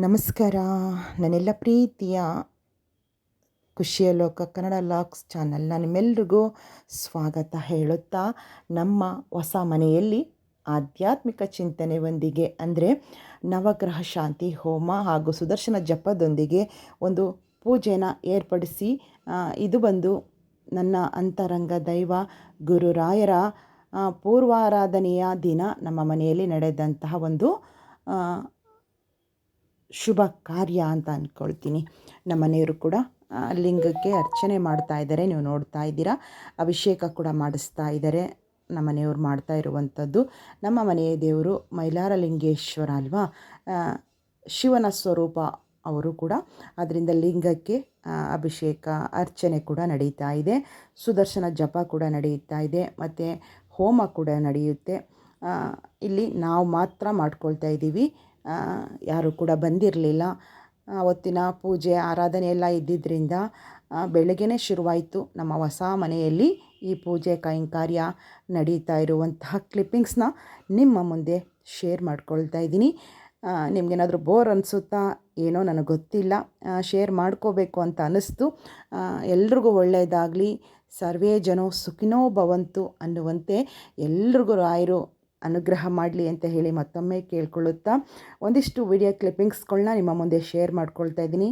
ನಮಸ್ಕಾರ. ನನ್ನೆಲ್ಲ ಪ್ರೀತಿಯ ಖುಷಿಯ ಲೋಕ ಕನ್ನಡ ಲಾಕ್ಸ್ ಚಾನಲ್ ನಾನು ನಿಮ್ಮೆಲ್ರಿಗೂ ಸ್ವಾಗತ ಹೇಳುತ್ತಾ, ನಮ್ಮ ಹೊಸ ಮನೆಯಲ್ಲಿ ಆಧ್ಯಾತ್ಮಿಕ ಚಿಂತನೆಯೊಂದಿಗೆ ಅಂದರೆ ನವಗ್ರಹ ಶಾಂತಿ, ಹೋಮ ಹಾಗೂ ಸುದರ್ಶನ ಜಪದೊಂದಿಗೆ ಒಂದು ಪೂಜೆನ ಏರ್ಪಡಿಸಿ ಇದು ಬಂದು ನನ್ನ ಅಂತರಂಗ ದೈವ ಗುರುರಾಯರ ಪೂರ್ವಾರಾಧನೆಯ ದಿನ ನಮ್ಮ ಮನೆಯಲ್ಲಿ ನಡೆದಂತಹ ಒಂದು ಶುಭ ಕಾರ್ಯ ಅಂತ ಅಂದ್ಕೊಳ್ತೀನಿ ನಮ್ಮ ಮನೆಯವರು ಕೂಡ ಲಿಂಗಕ್ಕೆ ಅರ್ಚನೆ ಮಾಡ್ತಾ ಇದ್ದಾರೆ. ನೀವು ನೋಡ್ತಾ ಇದ್ದೀರಾ, ಅಭಿಷೇಕ ಕೂಡ ಮಾಡಿಸ್ತಾ ಇದ್ದಾರೆ. ನಮ್ಮ ಮನೆಯವರು ಮಾಡ್ತಾ ಇರುವಂಥದ್ದು. ನಮ್ಮ ಮನೆಯ ದೇವರು ಮೈಲಾರಲಿಂಗೇಶ್ವರ ಅಲ್ವಾ? ಶಿವನ ಸ್ವರೂಪ ಅವರು ಕೂಡ ಅದರಿಂದ ಲಿಂಗಕ್ಕೆ ಅಭಿಷೇಕ, ಅರ್ಚನೆ ಕೂಡ ನಡೀತಾ ಇದೆ. ಸುದರ್ಶನ ಜಪ ಕೂಡ ನಡೆಯುತ್ತಾ ಇದೆ. ಮತ್ತು ಹೋಮ ಕೂಡ ನಡೆಯುತ್ತೆ. ಇಲ್ಲಿ ನಾವು ಮಾತ್ರ ಮಾಡ್ಕೊಳ್ತಾ ಇದ್ದೀವಿ. ಯಾರು ಕೂಡ ಬಂದಿರಲಿಲ್ಲ. ಅವತ್ತಿನ ಪೂಜೆ, ಆರಾಧನೆ ಎಲ್ಲ ಇದ್ದಿದ್ದರಿಂದ ಬೆಳಗ್ಗೆನೇ ಶುರುವಾಯಿತು. ನಮ್ಮ ಹೊಸ ಮನೆಯಲ್ಲಿ ಈ ಪೂಜೆ ಕೈಂಕಾರ್ಯ ನಡೀತಾ ಇರುವಂತಹ ಕ್ಲಿಪ್ಪಿಂಗ್ಸ್ನ ನಿಮ್ಮ ಮುಂದೆ ಶೇರ್ ಮಾಡ್ಕೊಳ್ತಾ ಇದ್ದೀನಿ. ನಿಮಗೇನಾದರೂ ಬೋರ್ ಅನಿಸುತ್ತಾ, ಏನೋ ನನಗೆ ಗೊತ್ತಿಲ್ಲ. ಶೇರ್ ಮಾಡ್ಕೋಬೇಕು ಅಂತ ಅನ್ನಿಸ್ತು ಎಲ್ರಿಗೂ ಒಳ್ಳೆಯದಾಗಲಿ ಸರ್ವೇ ಜನೋ ಸುಖಿನೋ ಭವಂತು ಅನ್ನುವಂತೆ ಎಲ್ರಿಗೂ ರಾಯರು ಅನುಗ್ರಹ ಮಾಡಲಿ ಅಂತ ಹೇಳಿ ಮತ್ತೊಮ್ಮೆ ಕೇಳ್ಕೊಳ್ಳುತ್ತಾ ಒಂದಿಷ್ಟು ವಿಡಿಯೋ ಕ್ಲಿಪ್ಪಿಂಗ್ಸ್ಗಳನ್ನ ನಿಮ್ಮ ಮುಂದೆ ಶೇರ್ ಮಾಡ್ಕೊಳ್ತಾ ಇದ್ದೀನಿ.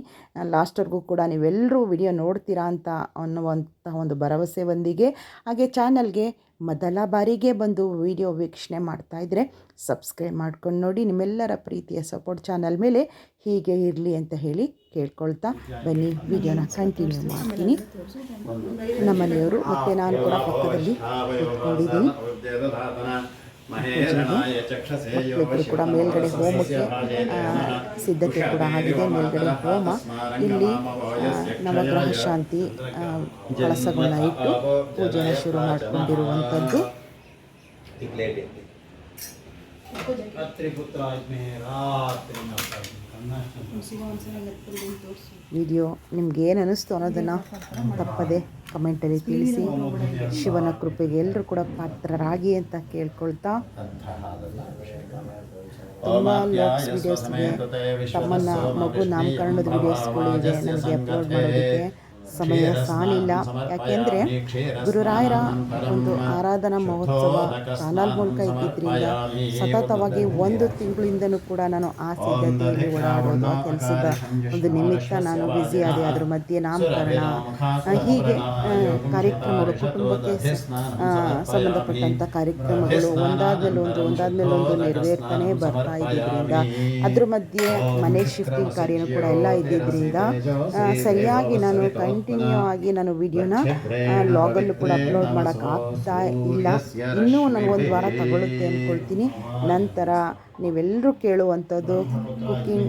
ಲಾಸ್ಟ್ವರೆಗೂ ಕೂಡ ನೀವೆಲ್ಲರೂ ವಿಡಿಯೋ ನೋಡ್ತೀರಾ ಅಂತ ಅನ್ನುವಂಥ ಒಂದು ಭರವಸೆ ಒಂದಿಗೆ. ಹಾಗೆ ಚಾನಲ್ಗೆ ಮೊದಲ ಬಾರಿಗೆ ಬಂದು ವಿಡಿಯೋ ವೀಕ್ಷಣೆ ಮಾಡ್ತಾ ಇದ್ದರೆ ಸಬ್ಸ್ಕ್ರೈಬ್ ಮಾಡ್ಕೊಂಡು ನೋಡಿ, ನಿಮ್ಮೆಲ್ಲರ ಪ್ರೀತಿಯ ಸಪೋರ್ಟ್ ಚಾನಲ್ ಮೇಲೆ ಹೀಗೆ ಇರಲಿ ಅಂತ ಹೇಳಿ ಕೇಳ್ಕೊಳ್ತಾ ಬನ್ನಿ, ವಿಡಿಯೋನ ಕಂಟಿನ್ಯೂ ಮಾಡ್ತೀನಿ. ನಮ್ಮನೆಯವರು ಮತ್ತು ನಾನು ಕೂಡ ಪಕ್ಕದಲ್ಲಿ ಕೂತ್ಕೊಂಡಿದ್ದೀನಿ. ಮಕ್ಕಳಿಬ್ಬರು ಕೂಡ ಮೇಲ್ಗಡೆ ಹೋಮಕ್ಕೆ ಸಿದ್ಧತೆ ಕೂಡ ಆಗಿದೆ ಮೇಲ್ಗಡೆ ಹೋಮ. ಇಲ್ಲಿ ನವಗ್ರಹ ಶಾಂತಿ ಕಳಸಗಳನ್ನ ಇಟ್ಟು ಪೂಜೆನ ಶುರು ಮಾಡಿಕೊಂಡಿರುವಂಥದ್ದು. ರಾತ್ರಿ ರಾತ್ರಿ ವಿಡಿಯೋ ನಿಮ್ಗೆ ಏನು ಅನ್ನಿಸ್ತು ಅನ್ನೋದನ್ನು ತಪ್ಪದೆ ಕಮೆಂಟಲ್ಲಿ ತಿಳಿಸಿ. ಶಿವನ ಕೃಪೆಗೆ ಎಲ್ಲರೂ ಕೂಡ ಪಾತ್ರರಾಗಿ ಅಂತ ಕೇಳ್ಕೊಳ್ತಾ. ತುಂಬ ತಮ್ಮನ್ನ ಮಗು ನಾಮಕರಣದ ವಿಡಿಯೋಸ್ಗಳು ಇದೆ. ಅಪ್ಲೋಡ್ ಮಾಡೋದಕ್ಕೆ ಸಮಯ ಸಾಲಿಲ್ಲ. ಯಾಕೆಂದರೆ ಗುರುರಾಯರ ಒಂದು ಆರಾಧನಾ ಮಹೋತ್ಸವ ಚಾನಲ್ ಮೂಲಕ ಇದ್ದಿದ್ದರಿಂದ ಸತತವಾಗಿ ಒಂದು ತಿಂಗಳಿಂದನೂ ಕೂಡ ನಾನು ಆ ಸಿದ್ಧತೆಯಲ್ಲಿ ಓಡಾಡೋದು ಕೆಲಸದ ಒಂದು ನಿಮಿತ್ತ ನಾನು ಬ್ಯುಸಿ ಆದೆ ಅದ್ರ ಮಧ್ಯೆ ನಾಮಕರಣ. ಹೀಗೆ ಕಾರ್ಯಕ್ರಮಗಳು ಕುಟುಂಬಕ್ಕೆ ಸಂಬಂಧಪಟ್ಟಂಥ ಕಾರ್ಯಕ್ರಮಗಳು ಒಂದಾದ್ಮೇಲೆ ಒಂದು ಒಂದಾದ್ಮೇಲೆ ಒಂದು ನೆರವೇರ್ತಾನೆ ಬರ್ತಾ ಇದ್ದಿದ್ದರಿಂದ ಅದ್ರ ಮಧ್ಯೆ ಮನೆ ಶಿಫ್ಟಿಂಗ್ ಕಾರ್ಯನೂ ಕೂಡ ಎಲ್ಲ ಇದ್ದಿದ್ದರಿಂದ ಸರಿಯಾಗಿ ನಾನು ಕಂಟಿನ್ಯೂ ಆಗಿ ನಾನು ವಿಡಿಯೋನ ಲಾಗಲ್ಲೂ ಕೂಡ ಅಪ್ಲೋಡ್ ಮಾಡೋಕೆ ಆಗ್ತಾ ಇಲ್ಲ. ಇನ್ನೂ ನನಗೊಂದು ವಾರ ತಗೊಳ್ಳುತ್ತೆ ಅಂದ್ಕೊಳ್ತೀನಿ ನಂತರ ನೀವೆಲ್ಲರೂ ಕೇಳುವಂಥದ್ದು ಕುಕ್ಕಿಂಗ್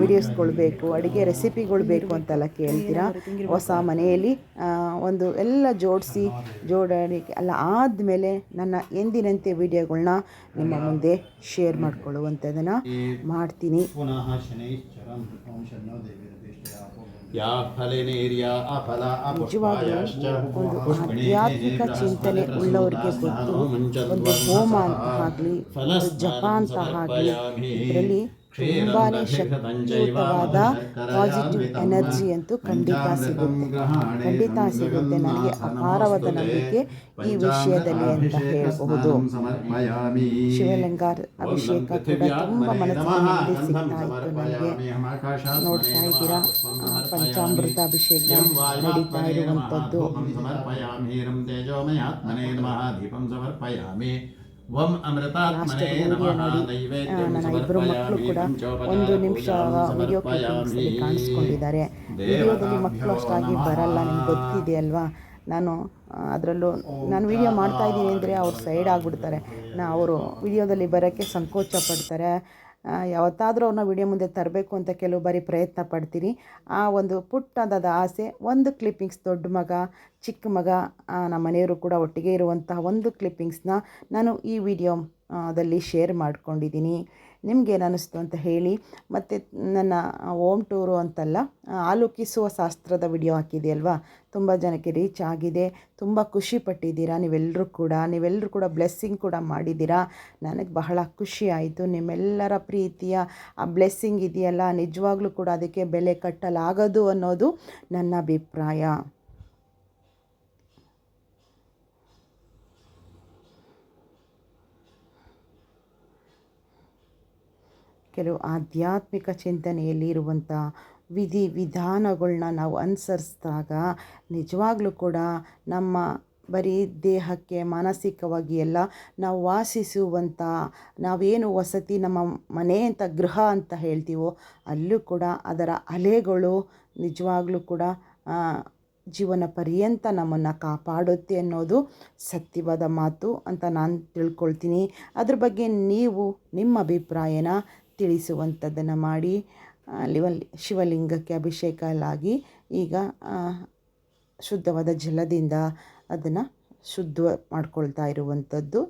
ವಿಡಿಯೋಸ್ಗಳು ಬೇಕು ಅಡುಗೆ ರೆಸಿಪಿಗಳು ಬೇಕು ಅಂತೆಲ್ಲ ಕೇಳ್ತೀರಾ? ಹೊಸ ಮನೆಯಲ್ಲಿ ಒಂದು ಎಲ್ಲ ಜೋಡಿಸಿ ಜೋಡಣೆ ಅಲ್ಲ ಆದಮೇಲೆ ನನ್ನ ಎಂದಿನಂತೆ ವಿಡಿಯೋಗಳನ್ನ ನಿಮ್ಮ ಮುಂದೆ ಶೇರ್ ಮಾಡ್ಕೊಳ್ಳುವಂಥದ್ದನ್ನು ಮಾಡ್ತೀನಿ. ಯಾ ಫಲೇನೇರ್ಯ ಅಫಲ ನಿಜವಾಗ್ಲೂ ಒಂದು ಆಧ್ಯಾತ್ಮಿಕ ಚಿಂತನೆ ಉಳ್ಳವರಿಗೆ ಗೊತ್ತು. ಒಂದು ಹೋಮ ಅಂತ ಆಗಲಿ ಜಪ ಅಂತ ಆಗಲಿ ಇದರಲ್ಲಿ ತುಂಬಾನೇ ಶಕ್ತಿಯುತವಾದ ಪಾಸಿಟಿವ್ ಎನರ್ಜಿ ಅಂತೂ ಖಂಡಿತ ಸಿಗುತ್ತೆ. ಖಂಡಿತ ಸಿಗುತ್ತೆ. ನನಗೆ ಅಪಾರವಾದ ನಂಬಿಕೆ ಈ ವಿಷಯದಲ್ಲಿ ಅಂತ ಹೇಳಬಹುದು. ಶಿವಲಿಂಗ ಅಭಿಷೇಕ ಕೂಡ ತುಂಬ ಮನಸ್ಸಿನಲ್ಲಿ ಸಿಗ್ತಾ ಇತ್ತು ನನಗೆ. ನೋಡ್ತಾ ಇದ್ದೀರಾ? ಪಂಚಾಮೃತ ಅಭಿಷೇಕ ನಡೀತಾ ಇರುವಂಥದ್ದು. ಸಮರ್ಪಯಾಮಿ ಸಮರ್ಪಯಾಮಿ ವಂ ಅಮೃತಾತ್ಮನೇ ನಮಃ ನೈವೇದ್ಯಂ ಕೂಡ ಒಂದು ನಿಮಿಷ ವಿಡಿಯೋ ಕ್ಲಿಪ್ಪಿಂಗ್ಸಲ್ಲಿ ಕಾಣಿಸ್ಕೊಂಡಿದ್ದಾರೆ. ವಿಡಿಯೋದಲ್ಲಿ ಮಕ್ಕಳು ಅಷ್ಟಾಗಿ ಬರಲ್ಲ ನಿಮ್ಗೆ ಗೊತ್ತಿದೆ ಅಲ್ವಾ ನಾನು ಅದರಲ್ಲೂ ನಾನು ವಿಡಿಯೋ ಮಾಡ್ತಾ ಇದ್ದೀನಿ ಅಂದರೆ ಅವ್ರು ಸೈಡ್ ಆಗಿಬಿಡ್ತಾರೆ. ನಾ ಅವರು ವಿಡಿಯೋದಲ್ಲಿ ಬರೋಕ್ಕೆ ಸಂಕೋಚ ಪಡ್ತಾರೆ. ಯಾವತ್ತಾದರೂ ಅವ್ರನ್ನ ವಿಡಿಯೋ ಮುಂದೆ ತರಬೇಕು ಅಂತ ಕೆಲವು ಬಾರಿ ಪ್ರಯತ್ನ ಪಡ್ತೀನಿ. ಆ ಒಂದು ಪುಟ್ಟದಾದ ಆಸೆ, ಒಂದು ಕ್ಲಿಪ್ಪಿಂಗ್ಸ್ ದೊಡ್ಡ ಮಗ, ಚಿಕ್ಕ ಮಗ ನಮ್ಮ ಮನೆಯವರು ಕೂಡ ಒಟ್ಟಿಗೆ ಇರುವಂತಹ ಒಂದು ಕ್ಲಿಪ್ಪಿಂಗ್ಸ್ನ ನಾನು ಈ ವಿಡಿಯೋದಲ್ಲಿ ಶೇರ್ ಮಾಡ್ಕೊಂಡಿದ್ದೀನಿ. ನಿಮ್ಗೇನು ಅನ್ನಿಸ್ತು ಅಂತ ಹೇಳಿ. ಮತ್ತು ನನ್ನ ಓಮ್ ಟೂರು ಅಂತಲ್ಲ ಆಲೋಕಿಸುವ ಶಾಸ್ತ್ರದ ವಿಡಿಯೋ ಹಾಕಿದೆಯಲ್ವಾ? ತುಂಬ ಜನಕ್ಕೆ ರೀಚ್ ಆಗಿದೆ. ತುಂಬ ಖುಷಿ ಪಟ್ಟಿದ್ದೀರಾ ನೀವೆಲ್ಲರೂ ಕೂಡ? ನೀವೆಲ್ಲರೂ ಕೂಡ ಬ್ಲೆಸ್ಸಿಂಗ್ ಕೂಡ ಮಾಡಿದ್ದೀರಾ? ನನಗೆ ಬಹಳ ಖುಷಿ ಆಯಿತು. ನಿಮ್ಮೆಲ್ಲರ ಪ್ರೀತಿಯ, ಆ, ಬ್ಲೆಸ್ಸಿಂಗ್ ಇದೆಯಲ್ಲ, ನಿಜವಾಗ್ಲೂ ಕೂಡ ಅದಕ್ಕೆ ಬೆಲೆ ಕಟ್ಟಲಾಗದು ಅನ್ನೋದು ನನ್ನ ಅಭಿಪ್ರಾಯ. ಕೆಲವು ಆಧ್ಯಾತ್ಮಿಕ ಚಿಂತನೆಯಲ್ಲಿ ಇರುವಂಥ ವಿಧಿ ವಿಧಾನಗಳನ್ನ ನಾವು ಅನುಸರಿಸಿದಾಗ ನಿಜವಾಗ್ಲೂ ಕೂಡ ನಮ್ಮ ಬರೀ ದೇಹಕ್ಕೆ ಮಾನಸಿಕವಾಗಿ ಎಲ್ಲ ನಾವು ವಾಸಿಸುವಂಥ ನಾವೇನು ವಸತಿ ನಮ್ಮ ಮನೆ ಅಂತ ಗೃಹ ಅಂತ ಹೇಳ್ತೀವೋ ಅಲ್ಲೂ ಕೂಡ ಅದರ ಅಲೆಗಳು ನಿಜವಾಗ್ಲೂ ಕೂಡ ಜೀವನ ಪರ್ಯಂತ ನಮ್ಮನ್ನು ಕಾಪಾಡುತ್ತೆ ಅನ್ನೋದು ಸತ್ಯವಾದ ಮಾತು ಅಂತ ನಾನು ತಿಳ್ಕೊಳ್ತೀನಿ. ಅದ್ರ ಬಗ್ಗೆ ನೀವು ನಿಮ್ಮ ಅಭಿಪ್ರಾಯನ ತಿಳಿಸುವಂಥದ್ದನ್ನು ಮಾಡಿ ಲಿವಲ್ ಶಿವಲಿಂಗಕ್ಕೆ ಅಭಿಷೇಕ ಈಗ ಶುದ್ಧವಾದ ಜಲದಿಂದ ಅದನ್ನು ಶುದ್ಧ ಮಾಡ್ಕೊಳ್ತಾ ಇರುವಂಥದ್ದು.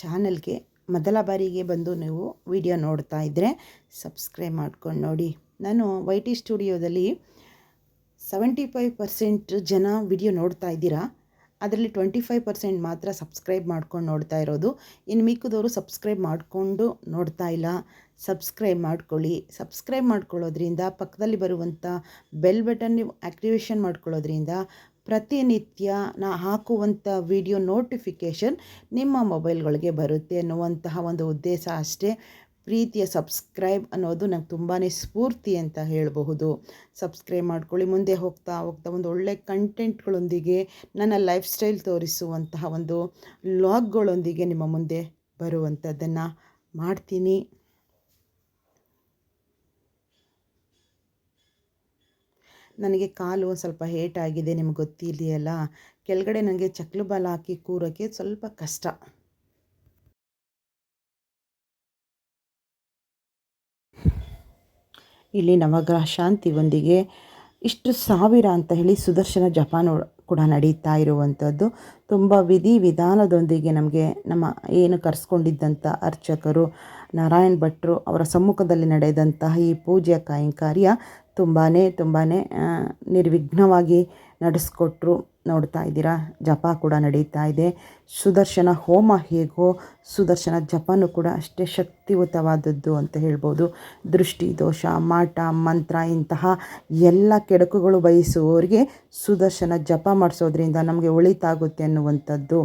ಚಾನಲ್ಗೆ ಮೊದಲ ಬಾರಿಗೆ ಬಂದು ನೀವು ವಿಡಿಯೋ ನೋಡ್ತಾ ಇದ್ದರೆ ಸಬ್ಸ್ಕ್ರೈಬ್ ಮಾಡ್ಕೊಂಡು ನೋಡಿ. ನಾನು ವೈ ಟಿ ಸ್ಟುಡಿಯೋದಲ್ಲಿ ಸೆವೆಂಟಿ ಫೈವ್ ಪರ್ಸೆಂಟ್ ಜನ ವಿಡಿಯೋ ನೋಡ್ತಾ ಇದ್ದೀರಾ? ಅದರಲ್ಲಿ ಟ್ವೆಂಟಿ ಫೈವ್ ಪರ್ಸೆಂಟ್ ಮಾತ್ರ ಸಬ್ಸ್ಕ್ರೈಬ್ ಮಾಡ್ಕೊಂಡು ನೋಡ್ತಾ ಇರೋದು. ಇನ್ನು ಮಿಕ್ಕಿದವರು ಸಬ್ಸ್ಕ್ರೈಬ್ ಮಾಡಿಕೊಂಡು ನೋಡ್ತಾ ಇಲ್ಲ. ಸಬ್ಸ್ಕ್ರೈಬ್ ಮಾಡ್ಕೊಳ್ಳಿ. ಸಬ್ಸ್ಕ್ರೈಬ್ ಮಾಡ್ಕೊಳ್ಳೋದ್ರಿಂದ ಪಕ್ಕದಲ್ಲಿ ಬರುವಂಥ ಬೆಲ್ ಬಟನ್ ನೀವು ಆ್ಯಕ್ಟಿವೇಶನ್ ಮಾಡ್ಕೊಳ್ಳೋದ್ರಿಂದ ಪ್ರತಿನಿತ್ಯ ನಾ ಹಾಕುವಂಥ ವಿಡಿಯೋ ನೋಟಿಫಿಕೇಷನ್ ನಿಮ್ಮ ಮೊಬೈಲ್ಗಳಿಗೆ ಬರುತ್ತೆ ಅನ್ನುವಂತಹ ಒಂದು ಉದ್ದೇಶ ಅಷ್ಟೇ. ಪ್ರೀತಿಯ ಸಬ್ಸ್ಕ್ರೈಬ್ ಅನ್ನೋದು ನಂಗೆ ತುಂಬಾ ಸ್ಫೂರ್ತಿ ಅಂತ ಹೇಳಬಹುದು. ಸಬ್ಸ್ಕ್ರೈಬ್ ಮಾಡ್ಕೊಳ್ಳಿ, ಮುಂದೆ ಹೋಗ್ತಾ ಹೋಗ್ತಾ ಒಂದು ಒಳ್ಳೆ ಕಂಟೆಂಟ್ಗಳೊಂದಿಗೆ ನನ್ನ ಲೈಫ್ ಸ್ಟೈಲ್ ತೋರಿಸುವಂತಹ ಒಂದು ಲಾಗ್ಗಳೊಂದಿಗೆ ನಿಮ್ಮ ಮುಂದೆ ಬರುವಂಥದ್ದನ್ನು ಮಾಡ್ತೀನಿ. ನನಗೆ ಕಾಲು ಒಂದು ಸ್ವಲ್ಪ ಏಟಾಗಿದೆ ನಿಮ್ಗೆ ಗೊತ್ತಿದೆಯಲ್ಲ? ಕೆಳಗಡೆ ನನಗೆ ಚಕ್ಲು ಬಾಲ ಹಾಕಿ ಕೂರೋಕ್ಕೆ ಸ್ವಲ್ಪ ಕಷ್ಟ. ಇಲ್ಲಿ ನವಗ್ರಹ ಶಾಂತಿಯೊಂದಿಗೆ ಇಷ್ಟು ಸಾವಿರ ಅಂತ ಹೇಳಿ ಸುದರ್ಶನ ಜಪಾನ್ ಕೂಡ ನಡೀತಾ ಇರುವಂಥದ್ದು ತುಂಬ ವಿಧಿ ವಿಧಾನದೊಂದಿಗೆ ನಮಗೆ ನಮ್ಮ ಏನು ಕರೆಸ್ಕೊಂಡಿದ್ದಂಥ ಅರ್ಚಕರು ನಾರಾಯಣ್ ಭಟ್ರು ಅವರ ಸಮ್ಮುಖದಲ್ಲಿ ನಡೆದಂತಹ ಈ ಪೂಜೆಯ ಕೈಂಕಾರ್ಯ ತುಂಬಾ ತುಂಬಾ ನಿರ್ವಿಘ್ನವಾಗಿ ನಡೆಸ್ಕೊಟ್ರು ನೋಡ್ತಾ ಇದ್ದೀರಾ. ಜಪ ಕೂಡ ನಡೀತಾ ಇದೆ. ಸುದರ್ಶನ ಹೋಮ ಹೇಗೋ, ಸುದರ್ಶನ ಜಪನೂ ಕೂಡ ಅಷ್ಟೇ ಶಕ್ತಿಯುತವಾದದ್ದು ಅಂತ ಹೇಳ್ಬೋದು. ದೃಷ್ಟಿ, ದೋಷ, ಮಾಟ, ಮಂತ್ರ ಇಂತಹ ಎಲ್ಲ ಕೆಡಕುಗಳು ಬಯಸುವವರಿಗೆ ಸುದರ್ಶನ ಜಪ ಮಾಡಿಸೋದ್ರಿಂದ ನಮಗೆ ಒಳಿತಾಗುತ್ತೆ ಅನ್ನುವಂಥದ್ದು.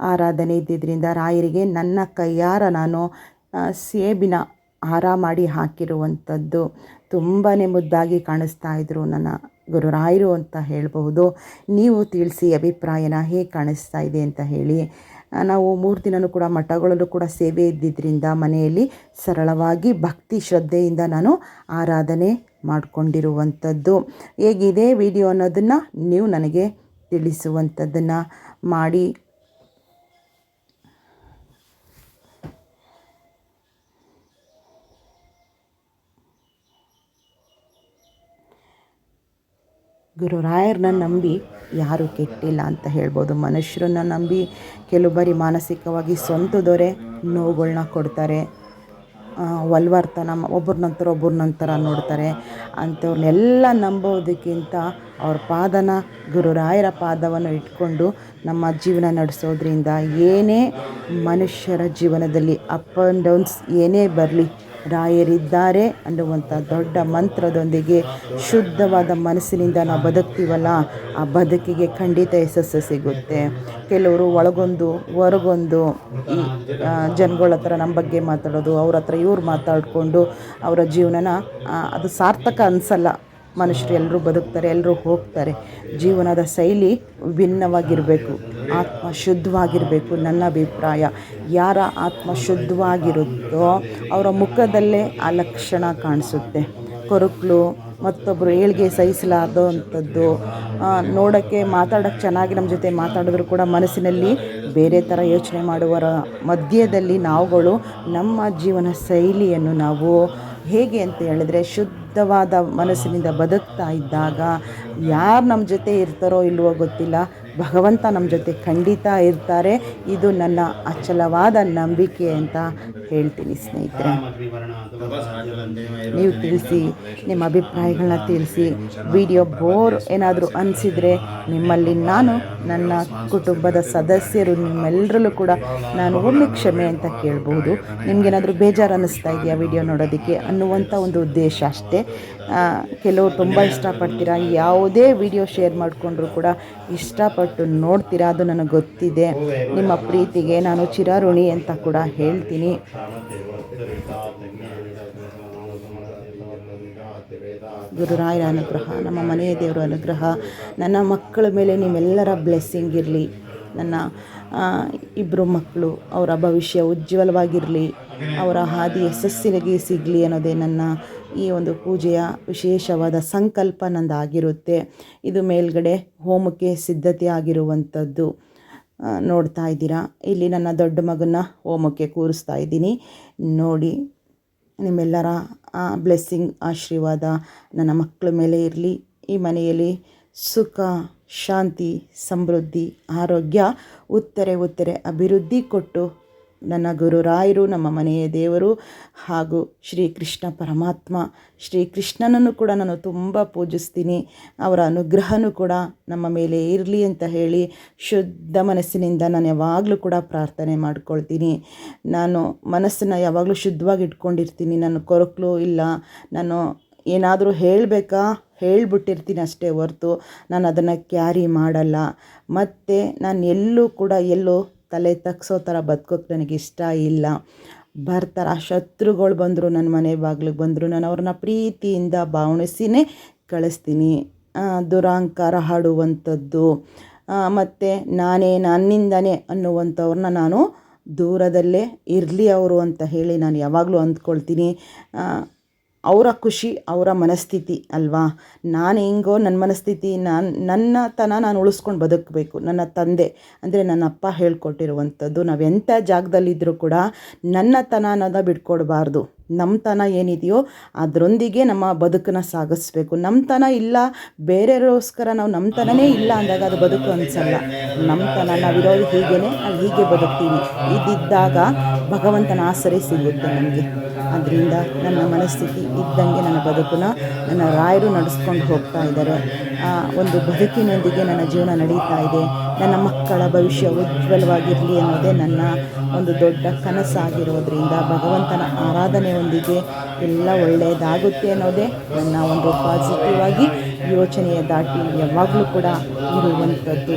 ಆರಾಧನೆ ಇದ್ದಿದ್ದರಿಂದ ರಾಯರಿಗೆ ನನ್ನ ಕೈಯಾರ ನಾನು ಸೇಬಿನ ಹಾರ ಮಾಡಿ ಹಾಕಿರುವಂಥದ್ದು. ತುಂಬಾ ಮುದ್ದಾಗಿ ಕಾಣಿಸ್ತಾ ಇದ್ದರು ನನ್ನ ಗುರುರಾಯರು ಅಂತ ಹೇಳಬಹುದು. ನೀವು ತಿಳಿಸಿ ಅಭಿಪ್ರಾಯನ ಹೇಗೆ ಕಾಣಿಸ್ತಾ ಇದೆ ಅಂತ ಹೇಳಿ. ನಾವು ಮೂರು ದಿನವೂ ಕೂಡ ಮಠಗಳಲ್ಲೂ ಕೂಡ ಸೇವೆ ಇದ್ದಿದ್ದರಿಂದ ಮನೆಯಲ್ಲಿ ಸರಳವಾಗಿ ಭಕ್ತಿ ಶ್ರದ್ಧೆಯಿಂದ ನಾನು ಆರಾಧನೆ ಮಾಡಿಕೊಂಡಿರುವಂಥದ್ದು. ಹೇಗಿದೆ ವಿಡಿಯೋ ಅನ್ನೋದನ್ನು ನೀವು ನನಗೆ ತಿಳಿಸುವಂಥದ್ದನ್ನು ಮಾಡಿ ಗುರುರಾಯರನ್ನ ನಂಬಿ ಯಾರೂ ಕೆಟ್ಟಿಲ್ಲ ಅಂತ ಹೇಳ್ಬೋದು. ಮನುಷ್ಯರನ್ನ ನಂಬಿ ಕೆಲವು ಬಾರಿ ಮಾನಸಿಕವಾಗಿ ಸ್ವಂತ ದೊರೆ ನೋವುಗಳ್ನ ಕೊಡ್ತಾರೆ. ಒಲ್ವರ್ತನ ಒಬ್ಬರ ನಂತರ ಒಬ್ಬರ ನಂತರ ನೋಡ್ತಾರೆ. ಅಂಥವ್ರನ್ನೆಲ್ಲ ನಂಬೋದಕ್ಕಿಂತ ಅವ್ರ ಪಾದನ ಗುರುರಾಯರ ಪಾದವನ್ನು ಇಟ್ಕೊಂಡು ನಮ್ಮ ಜೀವನ ನಡೆಸೋದ್ರಿಂದ ಏನೇ ಮನುಷ್ಯರ ಜೀವನದಲ್ಲಿ ಅಪ್ ಆ್ಯಂಡ್ ಡೌನ್ಸ್ ಏನೇ ಬರಲಿ ರಾಯರಿದ್ದಾರೆ. ಅನ್ನುವಂಥ ದೊಡ್ಡ ಮಂತ್ರದೊಂದಿಗೆ ಶುದ್ಧವಾದ ಮನಸ್ಸಿನಿಂದ ನಾವು ಬದುಕ್ತೀವಲ್ಲ, ಆ ಬದುಕಿಗೆ ಖಂಡಿತ ಯಶಸ್ಸು ಸಿಗುತ್ತೆ. ಕೆಲವರು ಒಳಗೊಂದು, ಹೊರಗೊಂದು ಈ ಜನಗಳ ಹತ್ರ ನಮ್ಮ ಬಗ್ಗೆ ಮಾತಾಡೋದು, ಅವ್ರ ಹತ್ರ ಇವ್ರು ಮಾತಾಡಿಕೊಂಡು ಅವರ ಜೀವನನ ಅದು ಸಾರ್ಥಕ ಅನಿಸಲ್ಲ. ಮನುಷ್ಯರು ಎಲ್ಲರೂ ಬದುಕ್ತಾರೆ, ಎಲ್ಲರೂ ಹೋಗ್ತಾರೆ. ಜೀವನದ ಶೈಲಿ ಭಿನ್ನವಾಗಿರಬೇಕು. ಆತ್ಮ ಶುದ್ಧವಾಗಿರಬೇಕು ನನ್ನ ಅಭಿಪ್ರಾಯ. ಯಾರ ಆತ್ಮ ಶುದ್ಧವಾಗಿರುತ್ತೋ ಅವರ ಮುಖದಲ್ಲೇ ಆ ಲಕ್ಷಣ ಕಾಣಿಸುತ್ತೆ. ಕೊರಕ್ಲು ಮತ್ತೊಬ್ಬರು ಏಳಿಗೆ ಸಹಿಸಲಾದಂಥದ್ದು ನೋಡೋಕ್ಕೆ, ಮಾತಾಡೋಕ್ಕೆ ಚೆನ್ನಾಗಿ ನಮ್ಮ ಜೊತೆ ಮಾತಾಡಿದ್ರು ಕೂಡ ಮನಸ್ಸಿನಲ್ಲಿ ಬೇರೆ ಥರ ಯೋಚನೆ ಮಾಡುವರ ಮಧ್ಯದಲ್ಲಿ ನಾವುಗಳು ನಮ್ಮ ಜೀವನ ಶೈಲಿಯನ್ನು ನಾವು ಹೇಗೆ ಅಂತ ಹೇಳಿದ್ರೆ ಶುದ್ಧವಾದ ಮನಸ್ಸಿನಿಂದ ಬದುಕ್ತಾ ಇದ್ದಾಗ ಯಾರು ನಮ್ಮ ಜೊತೆ ಇರ್ತಾರೋ ಇಲ್ವೋ ಗೊತ್ತಿಲ್ಲ. ಭಗವಂತ ನಮ್ಮ ಜೊತೆ ಖಂಡಿತ ಇರ್ತಾರೆ. ಇದು ನನ್ನ ಅಚಲವಾದ ನಂಬಿಕೆ ಅಂತ ಹೇಳ್ತೀನಿ ಸ್ನೇಹಿತರೆ. ನೀವು ತಿಳಿಸಿ, ನಿಮ್ಮ ಅಭಿಪ್ರಾಯಗಳನ್ನ ತಿಳಿಸಿ, ವಿಡಿಯೋ ಬೋರ್ ಏನಾದರೂ ಅನಿಸಿದರೆ ನಿಮ್ಮಲ್ಲಿ ನಾನು, ನನ್ನ ಕುಟುಂಬದ ಸದಸ್ಯರು ನಿಮ್ಮೆಲ್ಲರಲ್ಲೂ ಕೂಡ ನಾನು ಒಮ್ಮೆ ಕ್ಷಮೆ ಅಂತ ಕೇಳ್ಬೋದು. ನಿಮಗೇನಾದರೂ ಬೇಜಾರು ಅನ್ನಿಸ್ತಾ ಇದೆಯಾ ವಿಡಿಯೋ ನೋಡೋದಕ್ಕೆ ಅನ್ನುವಂಥ ಒಂದು ಉದ್ದೇಶ ಅಷ್ಟೇ. ಕೆಲವರು ತುಂಬ ಇಷ್ಟಪಡ್ತೀರಾ? ಯಾವುದೇ ವಿಡಿಯೋ ಶೇರ್ ಮಾಡಿಕೊಂಡ್ರು ಕೂಡ ಇಷ್ಟಪಟ್ಟು ನೋಡ್ತೀರಾ ಅದು ನನಗೆ ಗೊತ್ತಿದೆ. ನಿಮ್ಮ ಪ್ರೀತಿಗೆ ನಾನು ಚಿರಋಣಿ ಅಂತ ಕೂಡ ಹೇಳ್ತೀನಿ. ಗುರುರಾಯರ ಅನುಗ್ರಹ, ನಮ್ಮ ಮನೆಯ ದೇವರ ಅನುಗ್ರಹ, ನನ್ನ ಮಕ್ಕಳ ಮೇಲೆ ನಿಮ್ಮೆಲ್ಲರ ಬ್ಲೆಸ್ಸಿಂಗ್ ಇರಲಿ. ನನ್ನ ಇಬ್ಬರು ಮಕ್ಕಳು, ಅವರ ಭವಿಷ್ಯ ಉಜ್ವಲವಾಗಿರಲಿ. ಅವರ ಹಾದಿ ಯಶಸ್ಸಿಗೆ ಸಿಗಲಿ ಅನ್ನೋದೇ ನನ್ನ ಈ ಒಂದು ಪೂಜೆಯ ವಿಶೇಷವಾದ ಸಂಕಲ್ಪ ನಂದಾಗಿರುತ್ತೆ. ಇದು ಮೇಲ್ಗಡೆ ಹೋಮಕ್ಕೆ ಸಿದ್ಧತೆ ಆಗಿರುವಂಥದ್ದು ನೋಡ್ತಾ ಇದ್ದೀರಾ? ಇಲ್ಲಿ ನನ್ನ ದೊಡ್ಡ ಮಗನ ಹೋಮಕ್ಕೆ ಕೂರಿಸ್ತಾ ಇದ್ದೀನಿ. ನೋಡಿ, ನಿಮ್ಮೆಲ್ಲರ ಬ್ಲೆಸ್ಸಿಂಗ್ ಆಶೀರ್ವಾದ ನನ್ನ ಮಕ್ಕಳ ಮೇಲೆ ಇರಲಿ. ಈ ಮನೆಯಲ್ಲಿ ಸುಖ, ಶಾಂತಿ, ಸಮೃದ್ಧಿ, ಆರೋಗ್ಯ, ಉತ್ತರೆ ಉತ್ತರೆ ಅಭಿವೃದ್ಧಿ ಕೊಟ್ಟು ನನ್ನ ಗುರುರಾಯರು ನಮ್ಮ ಮನೆಯ ದೇವರು ಹಾಗೂ ಶ್ರೀಕೃಷ್ಣ ಪರಮಾತ್ಮ. ಶ್ರೀಕೃಷ್ಣನನ್ನು ಕೂಡ ನಾನು ತುಂಬ ಪೂಜಿಸ್ತೀನಿ. ಅವರ ಅನುಗ್ರಹನೂ ಕೂಡ ನಮ್ಮ ಮೇಲೆ ಇರಲಿ ಅಂತ ಹೇಳಿ ಶುದ್ಧ ಮನಸ್ಸಿನಿಂದ ನಾನು ಯಾವಾಗಲೂ ಕೂಡ ಪ್ರಾರ್ಥನೆ ಮಾಡ್ಕೊಳ್ತೀನಿ. ನಾನು ಮನಸ್ಸನ್ನು ಯಾವಾಗಲೂ ಶುದ್ಧವಾಗಿ ಇಟ್ಕೊಂಡಿರ್ತೀನಿ. ನಾನು ಕೊರಕಲು ಇಲ್ಲ. ನಾನು ಏನಾದರೂ ಹೇಳಬೇಕಾ ಹೇಳ್ಬಿಟ್ಟಿರ್ತೀನಿ ಅಷ್ಟೇ ಹೊರ್ತು. ನಾನು ಅದನ್ನು ಕ್ಯಾರಿ ಮಾಡಲ್ಲ. ಮತ್ತು ನಾನು ಎಲ್ಲೂ ಕೂಡ ಎಲ್ಲೋ ತಲೆ ತಗ್ಸೋ ಥರ ಬದುಕೋಕೆ ನನಗೆ ಇಷ್ಟ ಇಲ್ಲ. ಬರ್ತಾರೆ. ಆ ಶತ್ರುಗಳು ಬಂದರು ನನ್ನ ಮನೆ ಬಾಗಿಲಿಗೆ ಬಂದರು ನಾನು ಅವ್ರನ್ನ ಪ್ರೀತಿಯಿಂದ ಭಾವಣಿಸಿನೇ ಕಳಿಸ್ತೀನಿ. ದುರಾಂಕಾರ ಹಾಡುವಂಥದ್ದು. ಮತ್ತು ನಾನೇ ನನ್ನಿಂದನೇ ಅನ್ನುವಂಥವ್ರನ್ನ ನಾನು ದೂರದಲ್ಲೇ ಇರಲಿ ಅವರು ಅಂತ ಹೇಳಿ ನಾನು ಯಾವಾಗಲೂ ಅಂದ್ಕೊಳ್ತೀನಿ. ಅವರ ಖುಷಿ, ಅವರ ಮನಸ್ಥಿತಿ ಅಲ್ವಾ? ನಾನು ಹೆಂಗೋ ನನ್ನ ಮನಸ್ಥಿತಿ, ನಾನು ನನ್ನತನ ನಾನು ಉಳಿಸ್ಕೊಂಡು ಬದುಕಬೇಕು. ನನ್ನ ತಂದೆ ಅಂದರೆ ನನ್ನ ಅಪ್ಪ ಹೇಳ್ಕೊಟ್ಟಿರುವಂಥದ್ದು ನಾವೆಂಥ ಜಾಗದಲ್ಲಿದ್ದರೂ ಕೂಡ ನನ್ನತನ ಅನ್ನೋದ ಬಿಟ್ಕೊಡ್ಬಾರ್ದು. ನಮ್ಮತನ ಏನಿದೆಯೋ ಅದರೊಂದಿಗೆ ನಮ್ಮ ಬದುಕನ್ನು ಸಾಗಿಸ್ಬೇಕು. ನಮ್ಮತನ ಇಲ್ಲ, ಬೇರೆಯವರಿಗೋಸ್ಕರ ನಾವು ನಮ್ಮತನನೇ ಇಲ್ಲ ಅಂದಾಗ ಅದು ಬದುಕು ಅನಿಸಲ್ಲ. ನಮ್ಮತನ ನಾವಿರೋದು ಹೀಗೇನೆ, ನಾವು ಹೀಗೆ ಬದುಕ್ತೀವಿ. ಇದ್ದಿದ್ದಾಗ ಭಗವಂತನ ಆಸರೆ ಸಿಗುತ್ತೆ ನಮಗೆ. ಅದರಿಂದ ನನ್ನ ಮನಸ್ಥಿತಿ ಇದ್ದಂಗೆ ನನ್ನ ಬದುಕನ್ನ ನನ್ನ ರಾಯರು ನಡೆಸ್ಕೊಂಡು ಹೋಗ್ತಾ ಇದ್ದಾರೆ. ಒಂದು ಬದುಕಿನೊಂದಿಗೆ ನನ್ನ ಜೀವನ ನಡೀತಾ ಇದೆ. ನನ್ನ ಮಕ್ಕಳ ಭವಿಷ್ಯ ಉಜ್ವಲವಾಗಿರಲಿ ಅನ್ನೋದೇ ನನ್ನ ಒಂದು ದೊಡ್ಡ ಕನಸಾಗಿರೋದ್ರಿಂದ ಭಗವಂತನ ಆರಾಧನೆಯೊಂದಿಗೆ ಎಲ್ಲ ಒಳ್ಳೆಯದಾಗುತ್ತೆ ಅನ್ನೋದೇ ನನ್ನ ಒಂದು ಪಾಸಿಟಿವ್ ಆಗಿ ಯೋಚನೆಯ ದಾಟಿ ಯಾವಾಗಲೂ ಕೂಡ ಇರುವಂಥದ್ದು.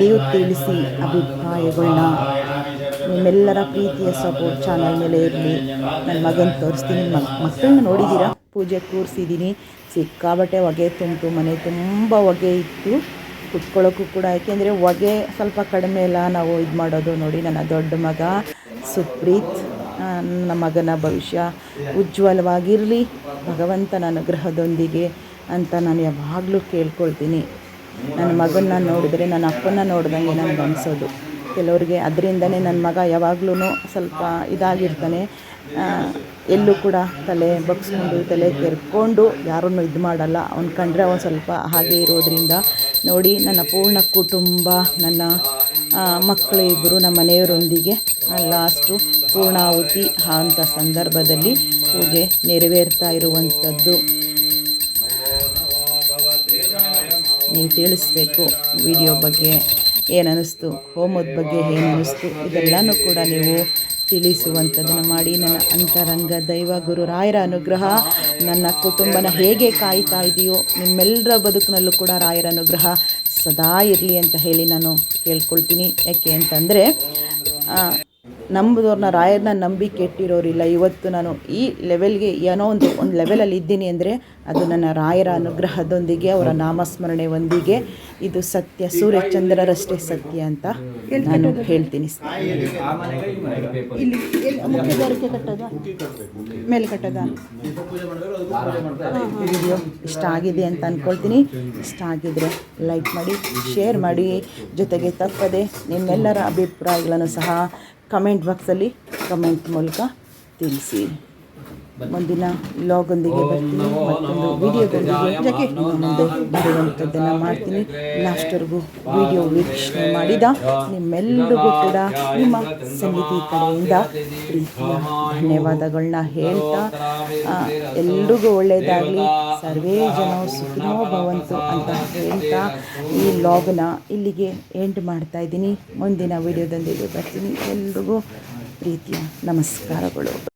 ನೀವು ತಿಳಿಸಿ ಅಭಿಪ್ರಾಯಗಳನ್ನ ನಿಮ್ಮೆಲ್ಲರ ಪ್ರೀತಿಯ ಸಪೋರ್ಟ್ ಚಾನಲ್ ಮೇಲೆ ಇರಲಿ. ನನ್ನ ಮಗನ ತೋರಿಸ್ತೀನಿ. ಮಗ ಮಕ್ಕಳನ್ನ ನೋಡಿದ್ದೀರಾ ಪೂಜೆ ಕೂರಿಸಿದ್ದೀನಿ ಸಿಕ್ಕಾಬಟ್ಟೆ ಹೊಗೆ ತುಂಬಿತು. ಮನೆ ತುಂಬ ಹೊಗೆ ಇತ್ತು. ಕುತ್ಕೊಳ್ಳೋಕ್ಕೂ ಕೂಡ ಯಾಕೆಂದರೆ ಹೊಗೆ ಸ್ವಲ್ಪ ಕಡಿಮೆ ಎಲ್ಲ ನಾವು ಇದು ಮಾಡೋದು ನೋಡಿ ನನ್ನ ದೊಡ್ಡ ಮಗ ಸುಪ್ರೀತ್ ನನ್ನ ಮಗನ ಭವಿಷ್ಯ ಉಜ್ವಲವಾಗಿರಲಿ. ಭಗವಂತನ ಅನುಗ್ರಹದೊಂದಿಗೆ ಅಂತ ನಾನು ಯಾವಾಗಲೂ ಕೇಳ್ಕೊಳ್ತೀನಿ. ನನ್ನ ಮಗನ್ನ ನೋಡಿದ್ರೆ ನನ್ನ ಅಪ್ಪನ ನೋಡಿದಂಗೆ ನನಗೆ ಅನಿಸೋದು. ಕೆಲವರಿಗೆ ಅದರಿಂದನೇ ನನ್ನ ಮಗ ಯಾವಾಗ್ಲೂ ಸ್ವಲ್ಪ ಇದಾಗಿರ್ತಾನೆ. ಎಲ್ಲೂ ಕೂಡ ತಲೆ ಬಗ್ಸ್ಕೊಂಡು, ತಲೆ ಕೆರ್ಕೊಂಡು ಯಾರನ್ನು ಇದು ಮಾಡಲ್ಲ. ಅವ್ನು ಕಂಡ್ರೆ ಅವನು ಸ್ವಲ್ಪ ಹಾಗೆ ಇರೋದರಿಂದ ನೋಡಿ ನನ್ನ ಪೂರ್ಣ ಕುಟುಂಬ, ನನ್ನ ಮಕ್ಕಳು ಇಬ್ಬರು ನಮ್ಮ ಮನೆಯವರೊಂದಿಗೆ ಲಾಸ್ಟು ಪೂರ್ಣಾಹುತಿ ಅಂತ ಸಂದರ್ಭದಲ್ಲಿ ಪೂಜೆ ನೆರವೇರ್ತಾ ಇರುವಂಥದ್ದು. ನೀವು ತಿಳಿಸ್ಬೇಕು ವಿಡಿಯೋ ಬಗ್ಗೆ. ಏನು ಅನ್ನಿಸ್ತು ಹೋಮದ ಬಗ್ಗೆ ಏನು ಅನ್ನಿಸ್ತು ಇದೆಲ್ಲನೂ ಕೂಡ ನೀವು ತಿಳಿಸುವಂಥದ್ದನ್ನು ಮಾಡಿ. ನನ್ನ ಅಂತರಂಗ ದೈವ ಗುರು ರಾಯರ ಅನುಗ್ರಹ, ನನ್ನ ಕುಟುಂಬನ ಹೇಗೆ ಕಾಯ್ತಾ ಇದೆಯೋ ನಿಮ್ಮೆಲ್ಲರ ಬದುಕಿನಲ್ಲೂ ಕೂಡ ರಾಯರ ಅನುಗ್ರಹ ಸದಾ ಇರಲಿ ಅಂತ ಹೇಳಿ ನಾನು ಕೇಳ್ಕೊಳ್ತೀನಿ. ಯಾಕೆ ಅಂತಂದರೆ ನಂಬಿದವ್ರನ್ನ ರಾಯರನ್ನ ನಂಬಿ ಕೆಟ್ಟಿರೋರಿಲ್ಲ. ಇವತ್ತು ನಾನು ಈ ಲೆವೆಲ್ಗೆ ಏನೋ ಒಂದು ಒಂದು ಲೆವೆಲಲ್ಲಿ ಇದ್ದೀನಿ ಅಂದರೆ ಅದು ನನ್ನ ರಾಯರ ಅನುಗ್ರಹದೊಂದಿಗೆ ಅವರ ನಾಮಸ್ಮರಣೆ ಒಂದಿಗೆ. ಇದು ಸತ್ಯ ಸೂರ್ಯಚಂದ್ರರಷ್ಟೇ ಸತ್ಯ ಅಂತ ನಾನು ಹೇಳ್ತೀನಿ. ಮೇಲೆ ಕಟ್ಟೋದಾ? ಇಷ್ಟ ಆಗಿದೆ ಅಂತ ಅಂದ್ಕೊಳ್ತೀನಿ ಇಷ್ಟ ಆಗಿದ್ರೆ ಲೈಕ್ ಮಾಡಿ ಶೇರ್ ಮಾಡಿ. ಜೊತೆಗೆ ತಪ್ಪದೆ ನಿಮ್ಮೆಲ್ಲರ ಅಭಿಪ್ರಾಯಗಳನ್ನು ಸಹ ಕಮೆಂಟ್ ಬಾಕ್ಸಲ್ಲಿ ಕಮೆಂಟ್ ಮೂಲಕ ತಿಳಿಸಿ. ಮುಂದಿನ ಲಾಗೊಂದಿಗೆ ಬರ್ತೀನಿ ಮತ್ತೊಂದು ವಿಡಿಯೋದೊಂದಿಗೆ ನಿಮ್ಮ ಮುಂದೆ ಬರುವಂಥದ್ದನ್ನು ಮಾಡ್ತೀನಿ. ಲಾಸ್ಟ್ವರೆಗೂ ವಿಡಿಯೋ ವೀಕ್ಷಣೆ ಮಾಡಿದ ನಿಮ್ಮೆಲ್ಲರಿಗೂ ಕೂಡ ನಿಮ್ಮ ಸಮಿತಿ ಕಡೆಯಿಂದ ಪ್ರೀತಿಯ ಧನ್ಯವಾದಗಳನ್ನ ಹೇಳ್ತಾ ಎಲ್ರಿಗೂ ಒಳ್ಳೆಯದಾಗಲಿ ಸರ್ವೇ ಜನ ಸುಖಿನೋ ಭವಂತು ಅಂತ ಹೇಳ್ತಾ ಈ ಲಾಗ್ನ ಇಲ್ಲಿಗೆ ಎಂಡ್ ಮಾಡ್ತಾ ಇದ್ದೀನಿ. ಮುಂದಿನ ವಿಡಿಯೋದೊಂದಿಗೆ ಬರ್ತೀನಿ. ಎಲ್ರಿಗೂ ಪ್ರೀತಿಯ ನಮಸ್ಕಾರಗಳು.